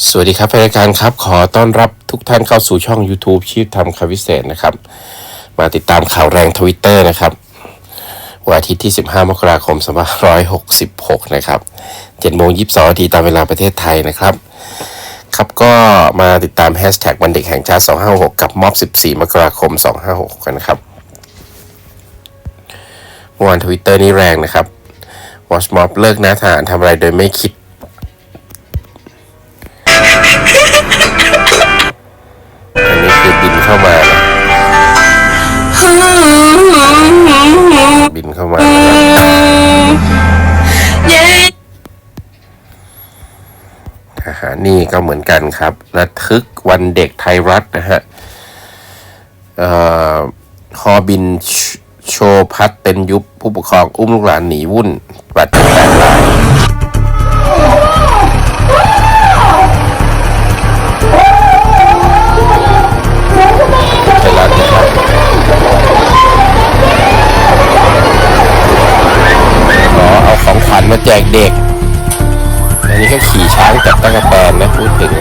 สวัสดีครับรายการครับขอต้อนรับทุกท่านเข้าสู่ช่อง YouTube ชีพทำคำวิเศษนะครับ มาติดตามข่าวแรงทวิตเตอร์นะครับวันอาทิตย์ที่ 15 มกราคม2566 นะครับ7โมง22นาทีตามเวลาประเทศไทยนะครับ ครับก็มาติดตามแฮชแท็กวันเด็กแห่งชาติ 256 กับม็อบ14 มกราคม 256กันนะครับเมื่อวานทวิตเตอร์นี่แรงนะครับ Watch Mob เลิกนะทหารทำอะไรโดยไม่คิด อันนี้คือบินเข้ามานะบินเข้ามานะครับทหารนี่ก็เหมือนกันครับ ระทึกวันเด็กไทยรัฐนะฮะเอ่อบินชโชว์พัดเป็นยุบผู้ปกครองอุ้มลูกหลานหนีวุ่นบาดเจ็บแปดราย มาแจกเด็ก อันนี้ก็ขี่ช้างจับตะกแตนนะพูดถึง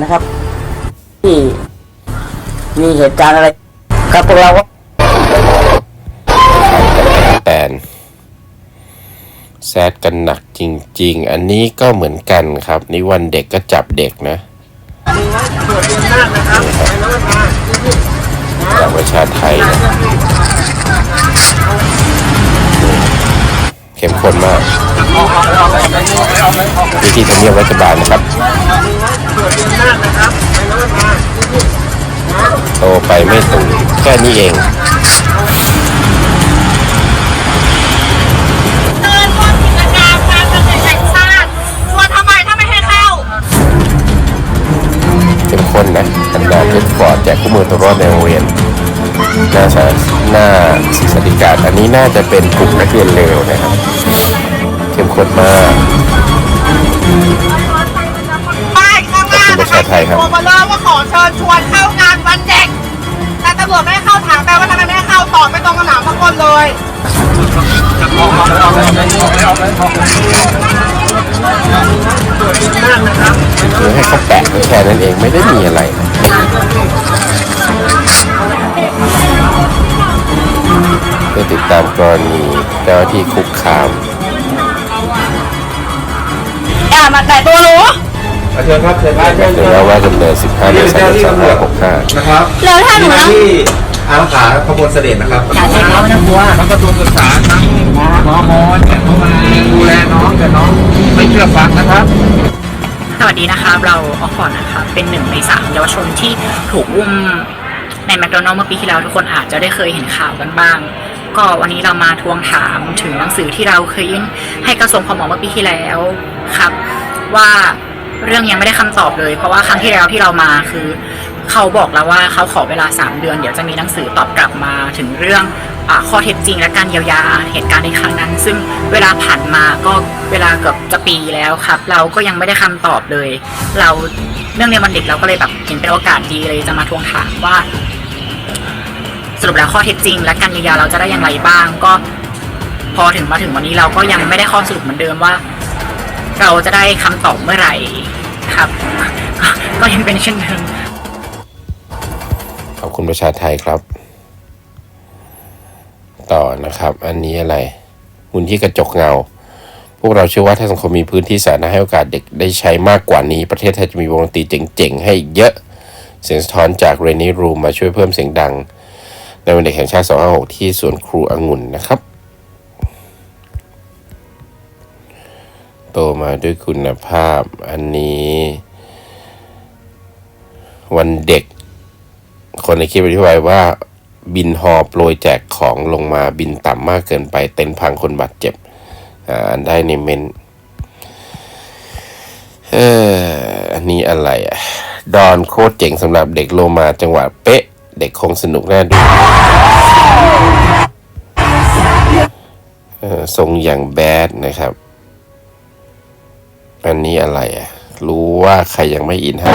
นะครับ ที่มีเหตุการณ์อะไร ครับพวกเราก็ แซดกันหนักจริง ๆ อันนี้ก็เหมือนกันครับ นี่วันเด็กก็จับเด็กนะจากประชาไทยนะเข้มข้นมากวิธีทำเนียบรัฐบาลนะครับโตไปไม่ตูแค่นี้เอง แจกคู่มือตัวรอดในโรงเรียนหน้าสาหน้าศิษฎิการอันนี้น่าจะเป็นกลุ่มนักเรียนเลวนะครับเข้มข้นมากป้ายข้างหน้าขอบคุณประชาไทยครับตัวบลอร์ว่าขอเชิญชวนเข้างานวันเด็กแต่ตำรวจไม่ให้เข้าถามแปลว่าทำไมไม่ให้เข้าตอบไม่ตรงคำถามสักคนเลยคือให้เขาแปะแค่นั้นเองไม่ได้มีอะไร เพื่อติดตามกรณีเจ้าหน้าที่คุกคามอย่ามาแต่ตัวหนูเชิญครับเชิญครับเชิญเดี๋ยวเราว่ากันเลย15เมษายน2565นะครับแล้วถ้าหนูมีหนะน้าที่อารักขาขบวนเสด็จนะครับอย่าใช้เขาไม่ต้องกลัวทั้งกระทรวงศึกษาทั้งมมเนี่ยเข้ามาดูแลน้องแต่น้องไม่เชื่อฟังนะครับสวัสดีนะคะเราออกฟอร์ดนะคะเป็นหนึ่งในสามเยาวชนที่ถูกอุ้ม ในแมคโดนัลล์เมื่อปีที่แล้วทุกคนอาจจะได้เคยเห็นข่าวกันบ้าง ก็วันนี้เรามาทวงถามถึงหนังสือที่เราเคยยื่นให้กระทรวงพมเมื่อปีที่แล้วครับ ว่าเรื่องยังไม่ได้คำตอบเลย เพราะว่าครั้งที่แล้วที่เรามาคือ เขาบอกแล้วว่าเขาขอเวลา 3 เดือน เดี๋ยวจะมีหนังสือตอบกลับมาถึงเรื่องอข้อเท็จจริงและการเยียวยาเหตุการณ์ในครั้งนั้น ซึ่งเวลาผ่านมาก็เวลาเกือบจะปีแล้วครับ เราก็ยังไม่ได้คำตอบเลย เราเรื่องในวันเด็กเราก็เลยแบบเห็นเป็นโอกาสดีเลยจะมาทวงถามว่า สรุปแล้วข้อเท็จจริง และการเยียวยาเราจะได้อย่างไรบ้าง ก็พอถึงมาถึงวันนี้เราก็ยังไม่ได้ข้อสรุปเหมือนเดิมว่า เราจะได้คำตอบเมื่อไหร่ครับ ก็ยังเป็นเช่นเดิมขอบคุณประชาไทยครับ ต่อนะครับ อันนี้อะไรมูลที่กระจกเงา พวกเราเชื่อว่าถ้าสังคมมีพื้นที่สาธารณะให้โอกาสเด็กได้ใช้มากกว่านี้ ประเทศไทยจะมีวงดนตรีเจ๋งๆ ให้เยอะเสียงสะท้อนจากเรนนี่รูมมาช่วยเพิ่มเสียงดัง ในวันเด็กแห่งชาติ 256 ที่สวนครูองุ่นนะครับ โตมาด้วยคุณภาพอันนี้ วันเด็ก คนในคลิปอธิบายว่าบินฮอโปรยแจกของลงมาบินต่ำมากเกินไปเต็นท์พังคนบาดเจ็บอ่าได้ในเมนเอออันนี้อะไรอะ ดอนโคตรเจ๋งสำหรับเด็กโลมาจังหวะเป๊ะ เด็กคงสนุกแน่ดูทรงอย่างแบดนะครับ อันนี้อะไรอะ รู้ว่าใครยังไม่อินให้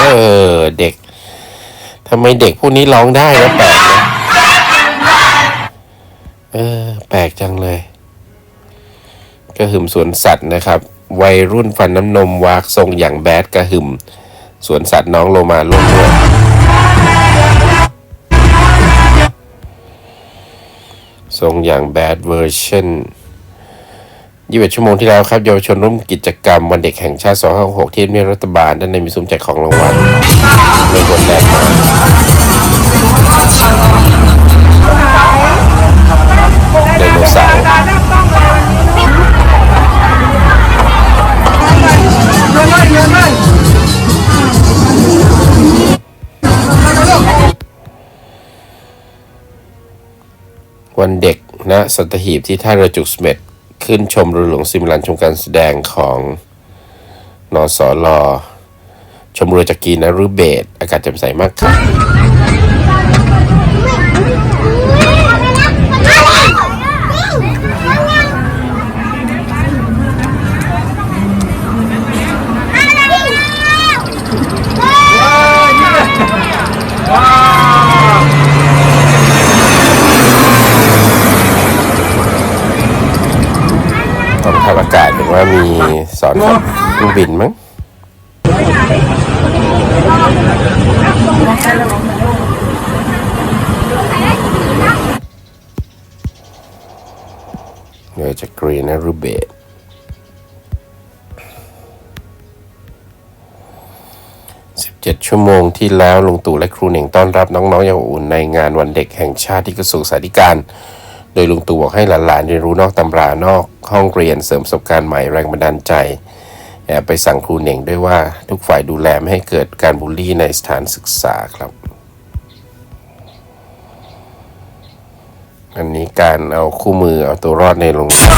เออ เด็กทำไมเด็กพวกนี้ร้องได้นะแปลกนะเออ แปลกจังเลย กระหึ่มสวนสัตว์นะครับ วัยรุ่นฟันน้ำนมวากทรงอย่างแบดกระหึ่มสวนสัตว์น้องโลมาล่วงด้วยทรงอย่างแบดเวอร์ชัน21 ชั่วโมงที่แล้วครับเยาวชนร่วมกิจกรรมวันเด็กแห่งชาติ 256ที่ทำเนียบรัฐบาล ด้านในมีซุ้มแจกของรางวัลในวันแรกไดโนเสาร์ วันเด็กณสัตหีบที่ท่าเรือจุกสเม็ดขึ้นชมเรือหลวงซิมลันชมการแสดงของนอสอลอชมเรือจากกีนรุเบศอากาศแจ่มใสมากครับ อากาศเห็นว่ามีสอนขับเครื่องบินมั้งเรือจากกรีนรูเบต17ชั่วโมงที่แล้วลุงตู่และครูเหน่งต้อนรับน้องๆอย่างอุ่นในงานวันเด็กแห่งชาติที่กระทรวงสาธารณสุขโดยลุงตู่บอกให้หลานๆเรียนรู้นอกตำรานอกห้องเรียนเสริมประสบการณ์ใหม่แรงบันดาลใจ ไปสั่งครูเหน่งด้วยว่าทุกฝ่ายดูแลไม่ให้เกิดการบูลลี่ในสถานศึกษาครับ อันนี้การเอาคู่มือเอาตัวรอดในโรงเรียน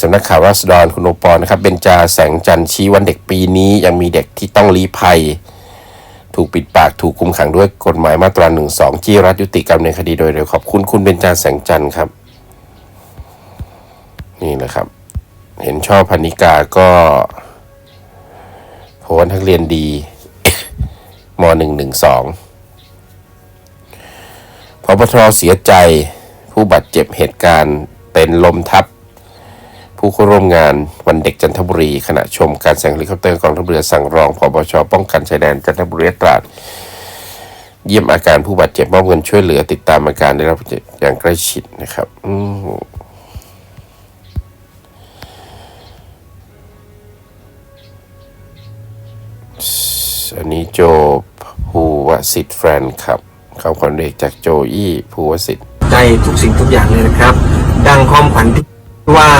สำนักข่าวราษฎรคุณโอปอลนะครับเบญจาแสงจันทร์ชี้วันเด็กปีนี้ยังมีเด็กที่ต้องลี้ภัย ถูกปิดปากถูกคุมขังด้วยกฎหมายมาตรา1นึจี้รัฐยุติกรรมในคดีโดยเร็วขอบคุณคุณเบญจาแสงจันทร์ครับ นี่นะครับ เห็นชอบพันิกาก็โพสทักเรียนดีมหนึ่งหนึ่งสองพบทเสียใจผู้บาดเจ็บเหตุการณ์เป็นลมทับ ผู้เข้าร่วมงานวันเด็กจันทบุรี ขณะชมการแสดงเฮลิคอปเตอร์กองทัพเรือสั่งรองพบชป้องกันชายแดนจันทบุรีตราดเยี่ยมอาการผู้บาดเจ็บมอบเงินช่วยเหลือติดตามอาการได้รับอย่างใกล้ชิดนะครับอือันนี้โจภูวสิทธิ์แฟนครับคำขวัญเด็กจากโจอี้ภูวสิทธิ์ใจทุกสิ่งทุกอย่างเลยนะครับ ดังความขวัญที่ว่า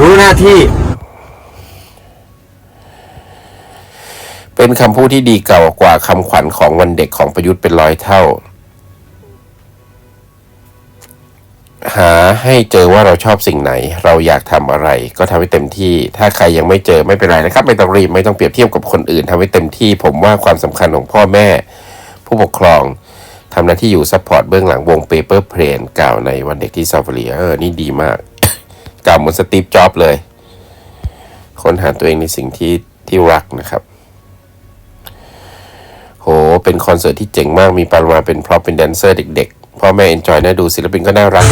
รู้หน้าที่ เป็นคำพูดที่ดีเก่ากว่าคำขวัญของวันเด็กของประยุทธ์เป็นร้อยเท่า หาให้เจอว่าเราชอบสิ่งไหน เราอยากทำอะไร ก็ทำให้เต็มที่ ถ้าใครยังไม่เจอไม่เป็นไรนะครับ ไม่ต้องรีบไม่ต้องเปรียบเทียบกับคนอื่นทำให้เต็มที่ ผมว่าความสำคัญของพ่อแม่ ผู้ปกครองทำหน้าที่อยู่ซัพพอร์ตเบื้องหลังวงเปเปอร์เพลนกล่าวในวันเด็กที่ซาฟารีเออนี่ดีมาก กล่าวเหมือนสตีฟจ็อบเลย ค้นหาตัวเองในสิ่งที่ที่รักนะครับโห เป็นคอนเสิร์ตที่เจ๋งมากมีปามาเป็นพร็อพเป็นแดนเซอร์เด็กๆ พ่อแม่เอนจอยน่าดูศิลปินก็น่ารัก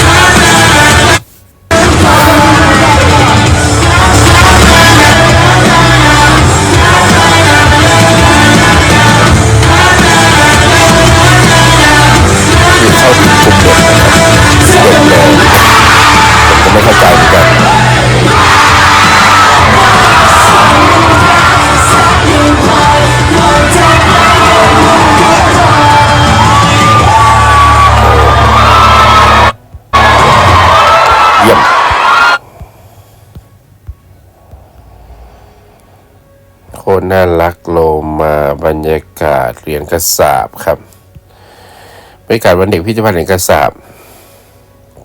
โคตรน่ารักโลมาบรรยากาศเหรียญกระสาบครับบรรยากาศวันเด็กพิพิธภัณฑ์เหรียญกระสาบ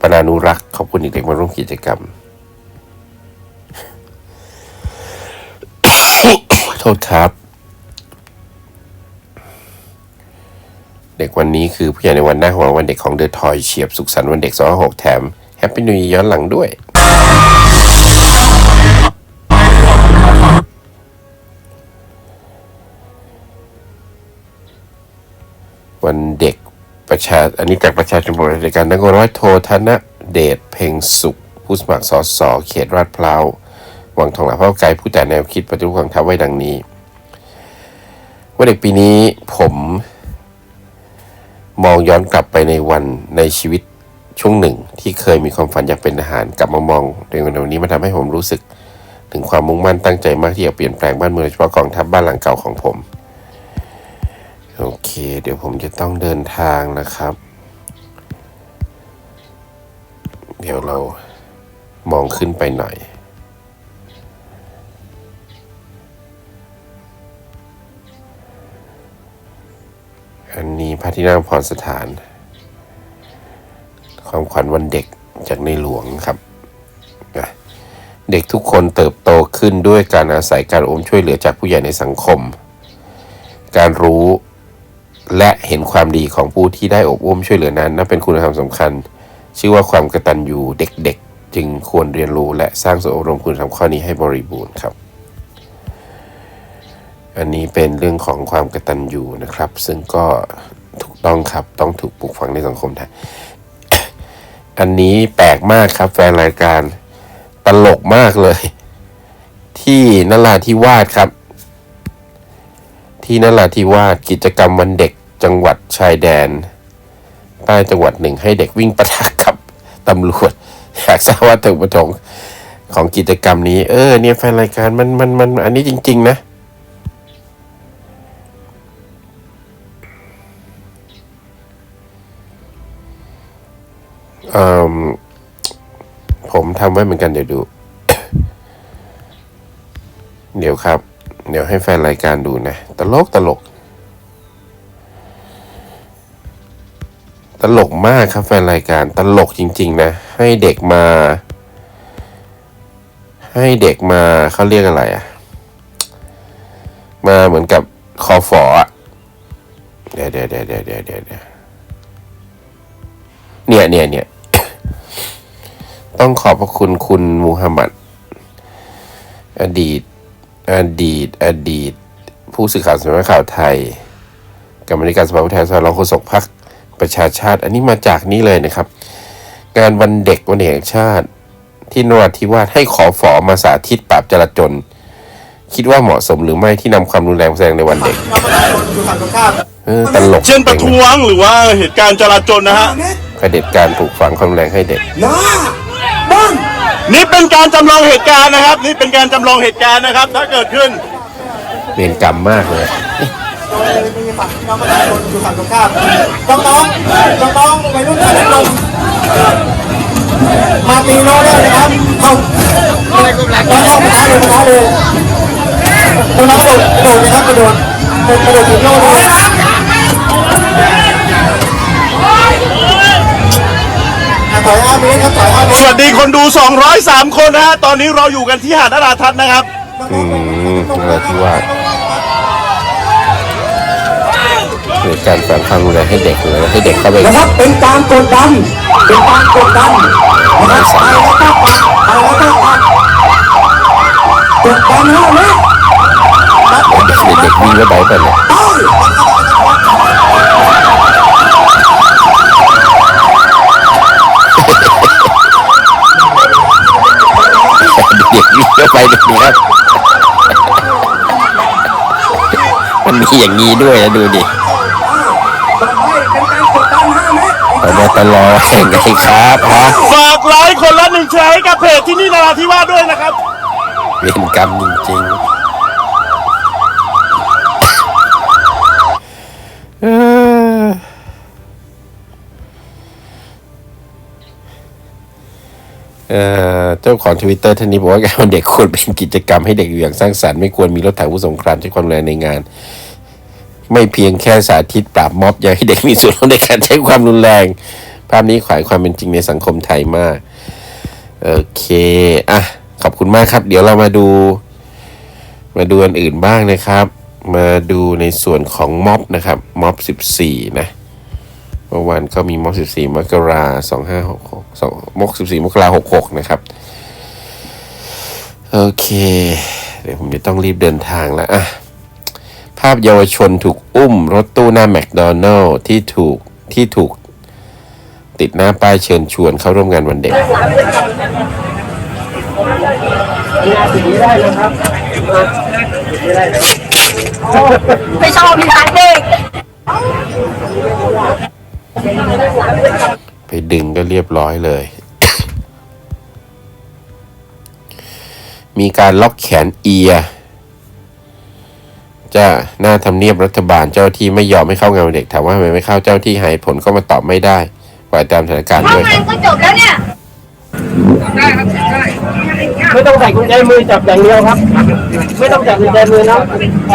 ปนานุรักษ์ขอบคุณเด็กๆมาร่วมกิจกรรม โทษครับ เด็กวันนี้คือผู้ใหญ่ในวันหน้าของวันเด็กของเดอะทอยเฉียบสุขสันต์วันเด็ก256แถม แฮปปี้นิวย้อนหลังด้วย วันเด็กประชาอันนี้จากประชาชนบริการนักร้อยโทธนเดชเพ่งสุข ผู้สมัครสสเขตลาดพร้าววังทองหลางพ้าไกลผู้แต่แนวคิดปฏิรูปกองทัพไว้ดังนี้วันเด็กปีนี้ผมมองย้อนกลับไปในวันในชีวิตช่วงหนึ่งที่เคยมีความฝันอยากเป็นทหารกลับมามองในวันนี้มันทำให้ผมรู้สึก ถึงความมุ่งมั่นตั้งใจมากที่จะเปลี่ยนแปลงบ้านเมืองโดยเฉพาะกองทัพบ้านหลังเก่าของผม โอเค เดี๋ยวผมจะต้องเดินทางนะครับ เดี๋ยวเรามองขึ้นไปหน่อย อันนี้พระที่นั่งพรสถาน ความขวัญวันเด็กจากในหลวงครับ เด็กทุกคนเติบโตขึ้นด้วยการอาศัยการอมช่วยเหลือจากผู้ใหญ่ในสังคม การรู้ และเห็นความดีของผู้ที่ได้อบอุ้มช่วยเหลือนั้นนับเป็นคุณธรรมสำคัญ ชื่อว่าความกตัญญูเด็กๆ จึงควรเรียนรู้และสร้างสอบรมคุณธรรมข้อนี้ให้บริบูรณ์ครับ อันนี้เป็นเรื่องของความกตัญญูนะครับ ซึ่งก็ถูกต้องครับต้องถูกปลูกฝังในสังคมไทยอันนี้แปลกมากครับแฟนรายการตลกมากเลย ที่นราธิวาสครับ ที่นราธิวาสกิจกรรมวันเด็กจังหวัดชายแดนใต้จังหวัดหนึ่งให้เด็กวิ่งปะทะกับตำรวจอยากทราบว่าถึงประสงค์ของกิจกรรมนี้ เออ เนี่ยแฟนรายการมันมันมันอันนี้จริง ๆ นะอ่อผมทำไว้เหมือนกันเดี๋ยวดู เดี๋ยวครับ เดี๋ยวให้แฟนรายการดูนะ ตลกตลก ตลกมากครับแฟนรายการตลกจริง ๆ นะ ให้เด็กมา ให้เด็กมาเขาเรียกอะไรอะมาเหมือนกับคอฟออะเดี๋ยวเดี๋ยวเดี๋ยวเดี๋ยวเดี๋ยวเดี๋ยวเดี๋ยวเนี่ยเนี่ยเนี่ยต้องขอบพระคุณคุณมูฮัมหมัดอดีต อดีต อดีต ผู้สื่อข่าวสำนักข่าวไทยกรรมธิการสภาผู้แทนราษฎรรองโฆษกพรรคประชาชาติ อันนี้มาจากนี้เลยนะครับ งานวันเด็กวันเด็กแห่งชาติ ที่นราธิวาสให้ขอฝอมาสาธิตปราบจราจน คิดว่าเหมาะสมหรือไม่ที่นำความรุนแรงมาแสดงในวันเด็กเออตลกเช่นประท้วงหรือว่าเหตุการณ์จราจรนะฮะเผด็จการปลูกฝังความรุนแรงให้เด็ก นี่เป็นการจำลองเหตุการณ์นะครับ นี่เป็นการจำลองเหตุการณ์นะครับ ถ้าเกิดขึ้น เวรกรรมมากเลยน้องน้องน้องน้องวัยรุ่นชายลมมาตีโน้ได้นะครับเข้าน้องเข้ามาเลยมาเลยน้องกระโดดกระโดดนะครับกระโดดกระโดดถึงโน้เลย ถอยห้าเมตรครับถอยห้าเมสตรวัสดีคนดู 203 คนนะฮะ ตอนนี้เราอยู่กันที่หาดนราทัศน์นะครับ อืมนราธิวาสเหตุการณ์แฝงความรุนแรงให้เด็กเลยให้เด็กเข้าไปนะครับเป็นการกดดันเป็นการกดดันนะครับไปแล้วก็ปัดไปแล้วก็ปัดกดดันห้าเมตรเด็กเด็กวิ่งก็ไปไปเลย เด็กวิ่งก็ ไปเด็กนี่ครับ มันมีอย่างนี้ด้วยนะดูดิไม่เป็นการกดดันห้าเมตรพบตรเห็นไงครับฮะฝากไลค์คนละหนึ่งแชร์ให้กับเพจที่นี่นราธิวาสด้วยนะครับ เวรกรรมจริงๆเออเอ่อ เจ้าของทวิตเตอร์ท่านนี้บอกว่าการวันเด็กควรเป็นกิจกรรมให้เด็กอยู่อย่างสร้างสรรค์ไม่ควรมีรถถังผู้สงครามใช้ความรุนแรงในงาน ไม่เพียงแค่สาธิตปราบม็อบอยากให้เด็กมีส่วนร่วมในการใช้ความรุนแรง ภาพนี้ขวายความเป็นจริงในสังคมไทยมากโอเคอะขอบคุณมากครับ เดี๋ยวเรามาดู มาดูอันอื่นบ้างนะครับ มาดูในส่วนของม็อบนะครับม็อบ14 นะเมื่อวานก็มีม็อบ14 มกราสองห้าหกหกสองมก14 มกราหกหกนะครับ โอเค เดี๋ยวผมจะต้องรีบเดินทางแล้วอะภาพเยาวชนถูกอุ้มรถตู้หน้าแมคโดนัลล์ที่ถูกที่ถูกติดหน้าป้ายเชิญชวนเข้าร่วมงานวันเด็กไม่ชอบมีทางเด็กไปดึงก็เรียบร้อยเลย มีการล็อกแขนเอียจะหน้าทำเนียบรัฐบาลเจ้าที่ไม่ยอมให้เข้างานวันเด็กถามว่าทำไมไม่เข้าเจ้าที่หายผลก็มาตอบไม่ได้ปล่อยตามสถานการณ์ด้วยครับก็จบแล้วเนี่ยไม่ต้องใส่กุญแจมือจับอย่างเดียวครับ ไม่ต้องจับกุญแจมือนะ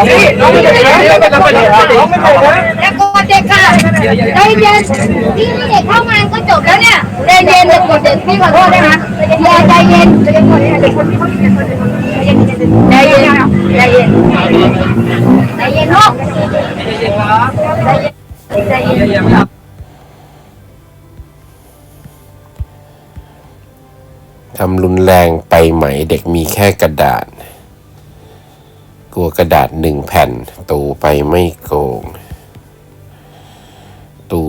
นี่น้องไม่ได้นะไม่ต้องไปไหนครับน้องไม่ไปนะแล้วก ดเด็กค่ะใจเย็นพี่เด็กเข้ามาก็จบแล้วเนี่ยใจเย็นเด็กกดเด็กพี่ขอโทษได้ไหมอย่าใจเย็นใจเย็นใจเย็นใจเย็นใจเย็นลูกใจเย็นใจเย็นทำรุนแรงไปไหมเด็กมีแค่กระดาษ กลัวกระดาษหนึ่งแผ่นตูไปไม่โกง ตู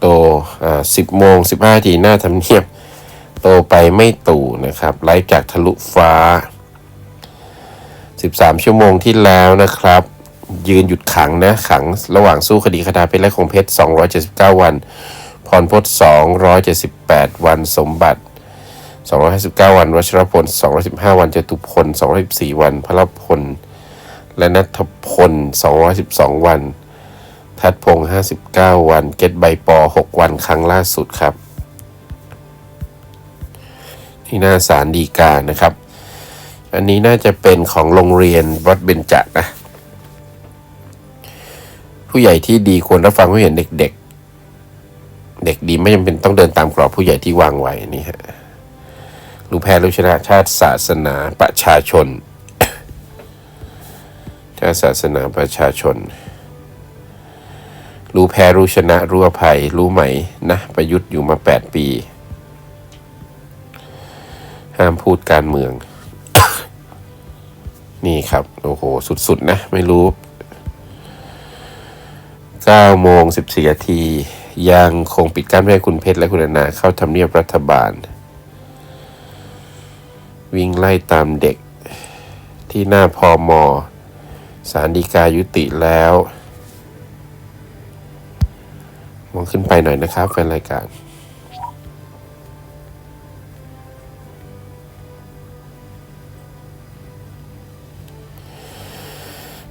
โตอ่าสิบโมงสิบห้าทีหน้าทำเนียบ โตไปไม่ตู่นะครับ ไลฟ์จากทะลุฟ้า 13 ชั่วโมงที่แล้วนะครับ ยืนหยุดขังนะ ขังระหว่างสู้คดีคดาเป็นและคงเพชร 279 วันพรพศ278 วันสมบัติ 259 วันวัชรพล 215 วันจตุพล214 วันพระพลและนัทพล 212 วัน ทัดพง 59 วัน เกตใบปอ 6 วันครั้งล่าสุดครับ ที่หน้าสารดีกานะครับ อันนี้น่าจะเป็นของโรงเรียนวัดเบญจนะ ผู้ใหญ่ที่ดีควรรับฟังผู้เห็นเด็ก ๆ เด็กดีไม่จำเป็นต้องเดินตามกรอบผู้ใหญ่ที่วางไว้นี่ฮะรู้แพ้รู้ชนะชาติศาสนาประชาชน ชาติศาสนาประชาชน รู้แพ้รู้ชนะรู้อภัยรู้ไหมนะประยุทธ์อยู่มาแปดปี ห้ามพูดการเมือง นี่ครับ โอ้โห สุด ๆ นะ ไม่รู้9โมง14นาทียังคงปิดกั้นไม่ให้คุณเพชรและคุณอนาเข้าทำเนียบรัฐบาล วิ่งไล่ตามเด็กที่หน้าพอมอสารดีกายุติแล้ว มองขึ้นไปหน่อยนะครับแฟนรายการ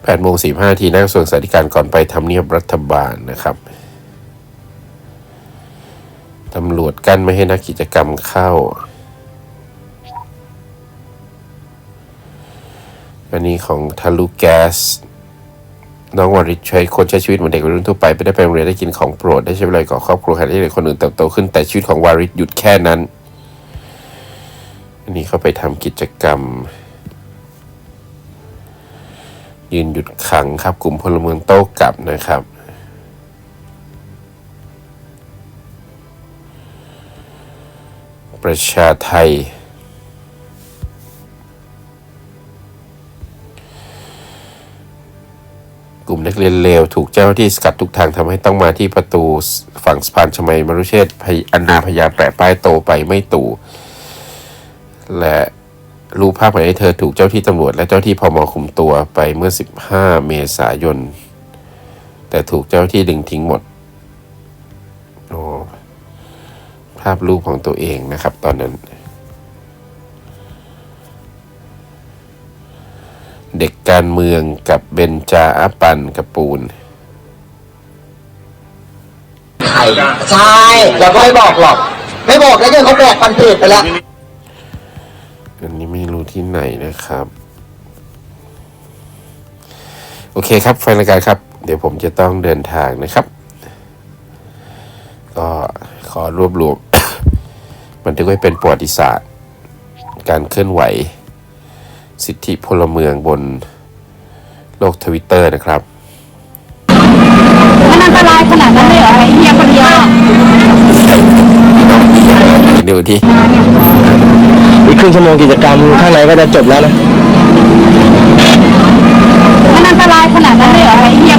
8โมง45ทีนั่งส่วนสาธิการก่อนไปทำเนียบรัฐบาลนะครับตำรวจกั้นไม่ให้นักกิจกรรมเข้า อันนี้ของทะลุแก๊ส น้องวาริชใช้คนใช้ชีวิตเหมือนเด็กวัยรุ่นทั่วไปไม่ได้ไปโรงเรียนได้กินของโปรดได้ใช้เวลากับครอบครัวขณะที่เด็กคนอื่นเติบโตขึ้นแต่ชีวิตของวาริชหยุดแค่นั้นอันนี้เขาไปทำกิจกรรม ยืนหยุดขังครับ กลุ่มพลเมืองโต้กลับนะครับประชาไทย กลุ่มนักเรียนเลวถูกเจ้าหน้าที่สกัดทุกทางทำให้ต้องมาที่ประตูฝั่งสะพานชมัยมรุเชษฐ์พยอันนาพยาแปะป้ายโตไปไม่ตู่และรูปภาพของไอ้เธอถูกเจ้าที่ตำรวจและเจ้าที่พมคุมตัวไปเมื่อ 15 เมษายน แต่ถูกเจ้าที่ดึงทิ้งหมดโอ้ภาพรูปของตัวเองนะครับตอนนั้น เด็กการเมืองกับเบนจาอาปันกับปูนไข่ใช่แล้วก็ไม่บอกหรอก ไม่บอกแล้วยังเขาแบกปันเพจไปแล้ว อันนี้ไม่รู้ที่ไหนนะครับ โอเคครับแฟนรายการครับ เดี๋ยวผมจะต้องเดินทางนะครับ ก็ขอรวบรวมบันทึกไว้เป็นประวัติศาสตร์ การเคลื่อนไหว สิทธิพลเมืองบนโลกทวิตเตอร์นะครับ มันอันตรายขนาดนั้นเลยเหรอไอ้เฮียคนเดียวดูที่ อีกครึ่งชั่วโมงกิจกรรมข้างในก็จะจบแล้วนะ มันอันตรายขนาดนั้นเลยเหรอไอ้เฮีย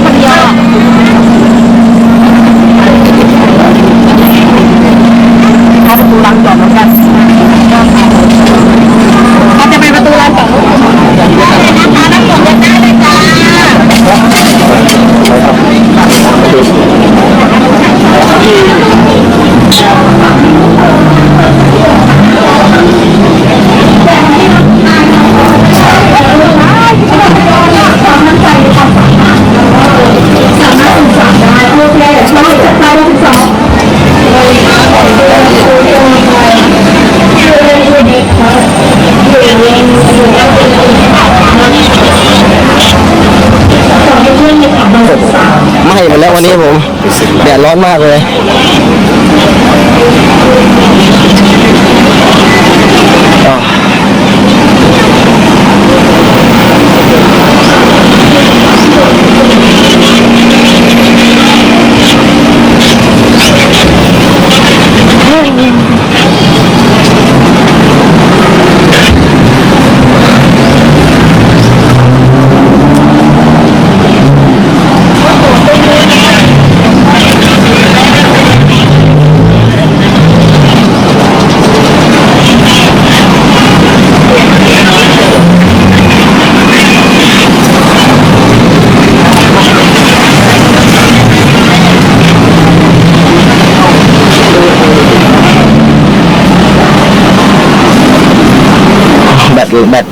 อนมากเลย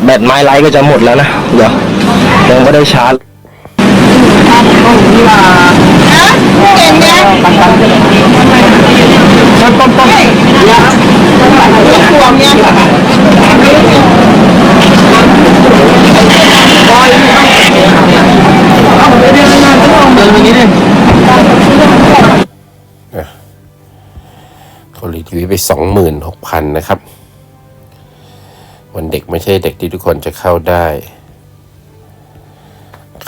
แบตแบตไม้ไลท์ก็จะหมดแล้วนะ เดี๋ยวยังไม่ได้ชาร์จเก่งนะต้นต้นต้นต้นห่วงเนี่ยเขารีวิวไปสองหมื่นหกพันนะครับ วันเด็กไม่ใช่เด็กที่ทุกคนจะเข้าได้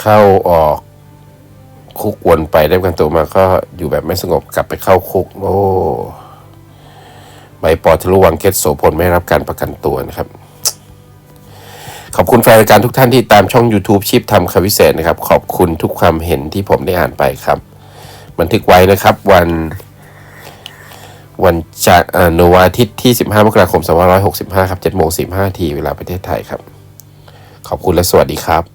เข้าออกคุกวนไปได้กันตัวมาก็อยู่แบบไม่สงบกลับไปเข้าคุก โอ้ใบปอทะลุวังเกตโสพลไม่รับการประกันตัวนะครับ ขอบคุณแฟนรายการทุกท่านที่ตามช่อง YouTube ชีพทำคำวิเศษนะครับ ขอบคุณทุกความเห็นที่ผมได้อ่านไปครับ บันทึกไว้นะครับวัน วันจันทร์โนวาอาทิตย์ที่ 15 มกราคม 2565 ครับ7โมง15นาทีเวลาประเทศไทยครับ ขอบคุณและสวัสดีครับ